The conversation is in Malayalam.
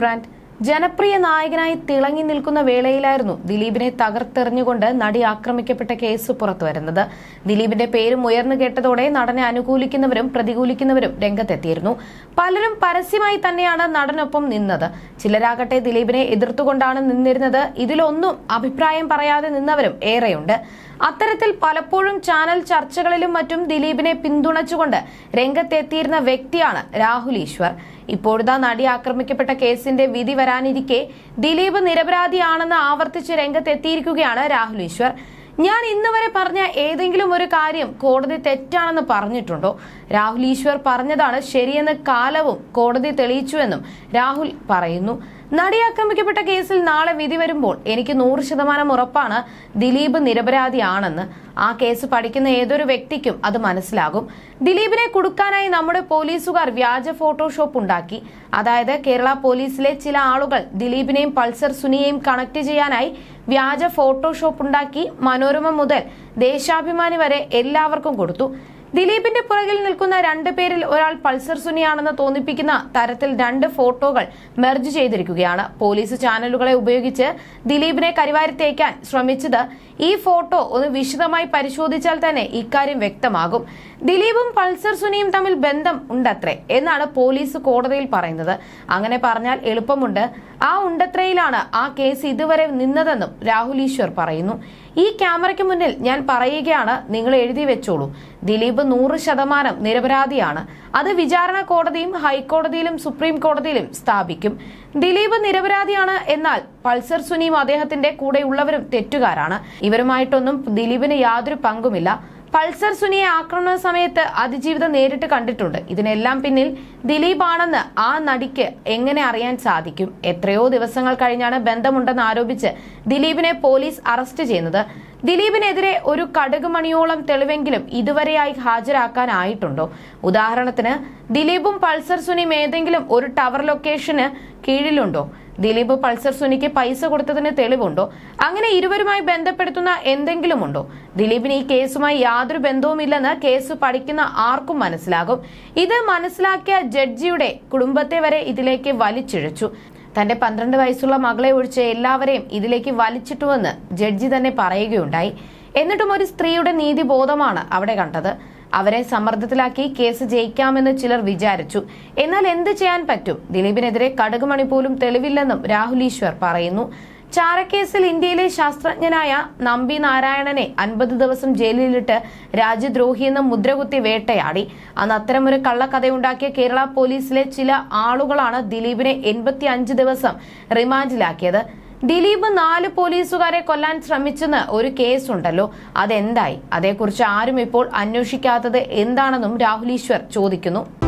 ബ്രാൻഡ് ജനപ്രിയ നായകനായി തിളങ്ങി നിൽക്കുന്ന വേളയിലായിരുന്നു ദിലീപിനെ തകർത്തെറിഞ്ഞുകൊണ്ട് നടി ആക്രമിക്കപ്പെട്ട കേസ് പുറത്തുവരുന്നത്. ദിലീപിന്റെ പേരും ഉയർന്നു കേട്ടതോടെ നടനെ അനുകൂലിക്കുന്നവരും പ്രതികൂലിക്കുന്നവരും രംഗത്തെത്തിയിരുന്നു. പലരും പരസ്യമായി തന്നെയാണ് നടനൊപ്പം നിന്നത്. ചിലരാകട്ടെ ദിലീപിനെ എതിർത്തുകൊണ്ടാണ് നിന്നിരുന്നത്. ഇതിലൊന്നും അഭിപ്രായം പറയാതെ നിന്നവരും ഏറെയുണ്ട്. അത്തരത്തിൽ പലപ്പോഴും ചാനൽ ചർച്ചകളിലും മറ്റും ദിലീപിനെ പിന്തുണച്ചുകൊണ്ട് രംഗത്തെത്തിയിരുന്ന വ്യക്തിയാണ് രാഹുൽ ഈശ്വർ. ഇപ്പോഴത്തെ നടി ആക്രമിക്കപ്പെട്ട കേസിന്റെ വിധി വരാനിരിക്കെ ദിലീപ് നിരപരാധിയാണെന്ന് ആവർത്തിച്ച് രംഗത്തെത്തിയിരിക്കുകയാണ് രാഹുൽ ഈശ്വർ. ഞാൻ ഇന്ന് വരെ പറഞ്ഞ ഏതെങ്കിലും ഒരു കാര്യം കോടതി തെറ്റാണെന്ന് പറഞ്ഞിട്ടുണ്ടോ? രാഹുൽ ഈശ്വർ പറഞ്ഞതാണ് ശരിയെന്ന് കാലവും കോടതി തെളിയിച്ചുവെന്നും രാഹുൽ പറയുന്നു. നടി ആക്രമിക്കപ്പെട്ട കേസിൽ നാളെ വിധി വരുമ്പോൾ എനിക്ക് നൂറ് ശതമാനം ഉറപ്പാണ് ദിലീപ് നിരപരാധിയാണെന്ന്. ആ കേസ് പഠിക്കുന്ന ഏതൊരു വ്യക്തിക്കും അത് മനസ്സിലാകും. ദിലീപിനെ കൊടുക്കാനായി നമ്മുടെ പോലീസുകാർ വ്യാജ ഫോട്ടോഷോപ്പ് ഉണ്ടാക്കി. അതായത് കേരള പോലീസിലെ ചില ആളുകൾ ദിലീപിനെയും പൾസർ സുനിയെയും കണക്ട് ചെയ്യാനായി വ്യാജ ഫോട്ടോഷോപ്പ് ഉണ്ടാക്കി മനോരമ മുതൽ ദേശാഭിമാനി വരെ എല്ലാവർക്കും കൊടുത്തു. ദിലീപിന്റെ പുറകിൽ നിൽക്കുന്ന രണ്ട് പേരിൽ ഒരാൾ പൾസർ സുനിയാണെന്ന് തോന്നിപ്പിക്കുന്ന തരത്തിൽ രണ്ട് ഫോട്ടോകൾ മെർജ് ചെയ്തിരിക്കുകയാണ്. പോലീസ് ചാനലുകളെ ഉപയോഗിച്ച് ദിലീപിനെ കരിവാരിത്തേക്കാൻ ശ്രമിച്ചത് ഈ ഫോട്ടോ ഒന്ന് വിശദമായി പരിശോധിച്ചാൽ തന്നെ ഇക്കാര്യം വ്യക്തമാകും. ദിലീപും പൾസർ സുനിയും തമ്മിൽ ബന്ധം ഉണ്ടത്രേ എന്നാണ് പോലീസ് കോടതിയിൽ പറയുന്നത്. അങ്ങനെ പറഞ്ഞാൽ എളുപ്പമുണ്ട്. ആ ഉണ്ടത്രയിലാണ് ആ കേസ് ഇതുവരെ നിന്നതെന്നും രാഹുൽ ഈശ്വർ പറയുന്നു. ഈ ക്യാമറയ്ക്ക് മുന്നിൽ ഞാൻ പറയുകയാണ് നിങ്ങൾ എഴുതി വെച്ചോളൂ. ദിലീപ് നൂറ് ശതമാനം നിരപരാധിയാണ്. അത് വിചാരണ കോടതിയും ഹൈക്കോടതിയിലും സുപ്രീം കോടതിയിലും സ്ഥാപിക്കും. ദിലീപ് നിരപരാധിയാണ് എന്നാൽ പൾസർ സുനിയും അദ്ദേഹത്തിന്റെ കൂടെയുള്ളവരും തെറ്റുകാരാണ്. ഇവരുമായിട്ടൊന്നും ദിലീപിന് യാതൊരു പങ്കുമില്ല. പൾസർ സുനിയെ ആക്രമണ സമയത്ത് അതിജീവിതം നേരിട്ട് കണ്ടിട്ടുണ്ട്. ഇതിനെല്ലാം പിന്നിൽ ദിലീപ് ആണെന്ന് ആ നടിക്ക് എങ്ങനെ അറിയാൻ സാധിക്കും? എത്രയോ ദിവസങ്ങൾ കഴിഞ്ഞാണ് ബന്ധമുണ്ടെന്ന് ആരോപിച്ച് ദിലീപിനെ പോലീസ് അറസ്റ്റ് ചെയ്യുന്നത്. ദിലീപിനെതിരെ ഒരു കടുകുമണിയോളം തെളിവെങ്കിലും ഇതുവരെയായി ഹാജരാക്കാനായിട്ടുണ്ടോ? ഉദാഹരണത്തിന് ദിലീപും പൾസർ സുനിയും ഏതെങ്കിലും ഒരു ടവർ ലൊക്കേഷന് കീഴിലുണ്ടോ? ദിലീപ് പൾസർ സുനിക്ക് പൈസ കൊടുത്തതിന് തെളിവുണ്ടോ? അങ്ങനെ ഇരുവരുമായി ബന്ധപ്പെടുത്തുന്ന എന്തെങ്കിലും ഉണ്ടോ ദിലീപിന് ഈ കേസുമായി യാതൊരു ബന്ധവുമില്ലെന്ന് കേസ് പഠിക്കുന്ന ആർക്കും മനസ്സിലാകും. ഇത് മനസ്സിലാക്കിയ ജഡ്ജിയുടെ കുടുംബത്തെ വരെ ഇതിലേക്ക് വലിച്ചിഴച്ചു. തന്റെ പന്ത്രണ്ട് വയസ്സുള്ള മകളെ ഒഴിച്ച് എല്ലാവരെയും ഇതിലേക്ക് വലിച്ചിട്ടുവെന്ന് ജഡ്ജി തന്നെ പറയുകയുണ്ടായി. എന്നിട്ടും ഒരു സ്ത്രീയുടെ നീതിബോധമാണ് അവിടെ കണ്ടത്. അവരെ സമ്മർദ്ദത്തിലാക്കി കേസ് ജയിക്കാമെന്ന് ചിലർ വിചാരിച്ചു. എന്നാൽ എന്ത് ചെയ്യാൻ പറ്റും? ദിലീപിനെതിരെ കടുകുമണി പോലും തെളിവില്ലെന്നും രാഹുൽ ഈശ്വർ പറയുന്നു. ചാരക്കേസിൽ ഇന്ത്യയിലെ ശാസ്ത്രജ്ഞനായ നമ്പി നാരായണനെ അൻപത് ദിവസം ജയിലിലിട്ട് രാജ്യദ്രോഹി എന്ന മുദ്രകുത്തി വേട്ടയാടി. അന്ന് അത്തരമൊരു കള്ളക്കഥയുണ്ടാക്കിയ കേരള പോലീസിലെ ചില ആളുകളാണ് ദിലീപിനെ എൺപത്തി ദിവസം റിമാൻഡിലാക്കിയത്. ദിലീപ് നാല് പോലീസുകാരെ കൊല്ലാൻ ശ്രമിച്ചെന്ന് ഒരു കേസുണ്ടല്ലോ. അതെന്തായി? അതേക്കുറിച്ച് ആരും ഇപ്പോൾ അന്വേഷിക്കാത്തത് എന്താണെന്നും രാഹുലീശ്വർ ചോദിക്കുന്നു.